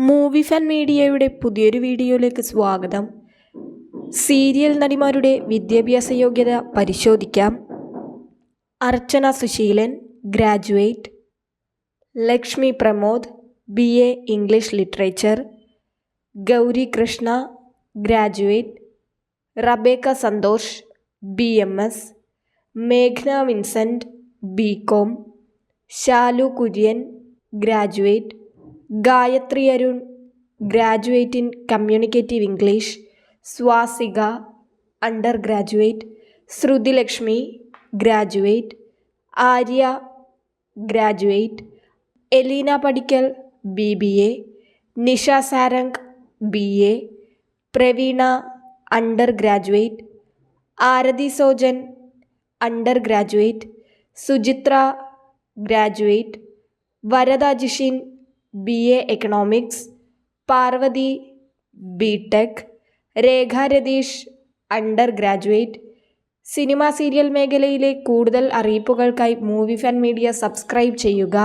Movie fan മീഡിയയുടെ പുതിയൊരു വീഡിയോയിലേക്ക് സ്വാഗതം. സീരിയൽ നടിമാരുടെ വിദ്യാഭ്യാസ യോഗ്യത പരിശോധിക്കാം. Archana Susheelan graduate. Lakshmi Pramod B A English literature. Gauri Krishna graduate. Rebecca Santhosh B M S. മേഘ്ന Vincent B com. Shalu Kurian graduate. Gayathri Arun graduate in communicative English Swasika under graduate Sruthilakshmi graduate Arya graduate Eleena Padikkal B B A Nisha Sarang B A Praveena under graduate Arathi Sojan under graduate Suchithra graduate Varada Jishin B A economics Parvathy B tech Rekha Ratheesh under graduate cinema serial മേഖലയിലെ കൂടുതൽ അറിയിപ്പുകൾക്കായി movie fan media subscribe ചെയ്യുക.